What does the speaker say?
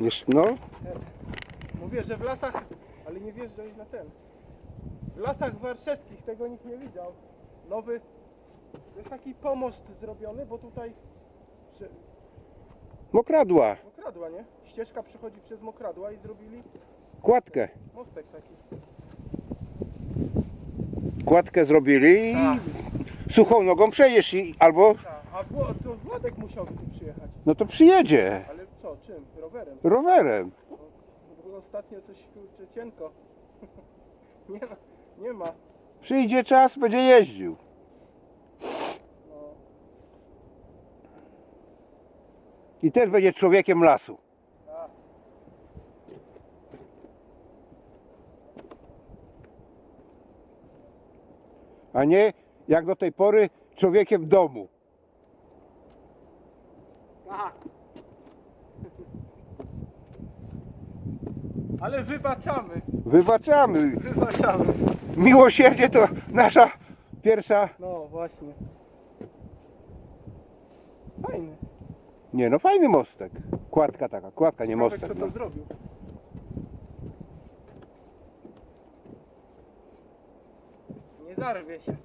Jest, no, Mówię, że w lasach, ale nie wjeżdżaj na ten. W lasach warszawskich tego nikt nie widział. Nowy, jest taki pomost zrobiony, bo tutaj mokradła, mokradła, nie? Ścieżka przechodzi przez mokradła i zrobili kładkę. mostek taki. Kładkę zrobili i Tak. suchą nogą przejdziesz i albo, Tak, A Wło- to Władek musiał tu przyjechać. no to przyjedzie? Rowerem. rowerem. Bo ostatnio coś kurczę cienko. nie ma, nie ma. Przyjdzie czas, będzie jeździł. No. I też będzie człowiekiem lasu. Tak. A nie jak do tej pory człowiekiem domu. Tak. Ale wybaczamy, Wybaczamy. wybaczamy. Miłosierdzie to nasza pierwsza. No właśnie. Fajny. Nie no, fajny mostek. Kładka taka, kładka, nie mostek. kto No. to zrobił. Nie zarwie się.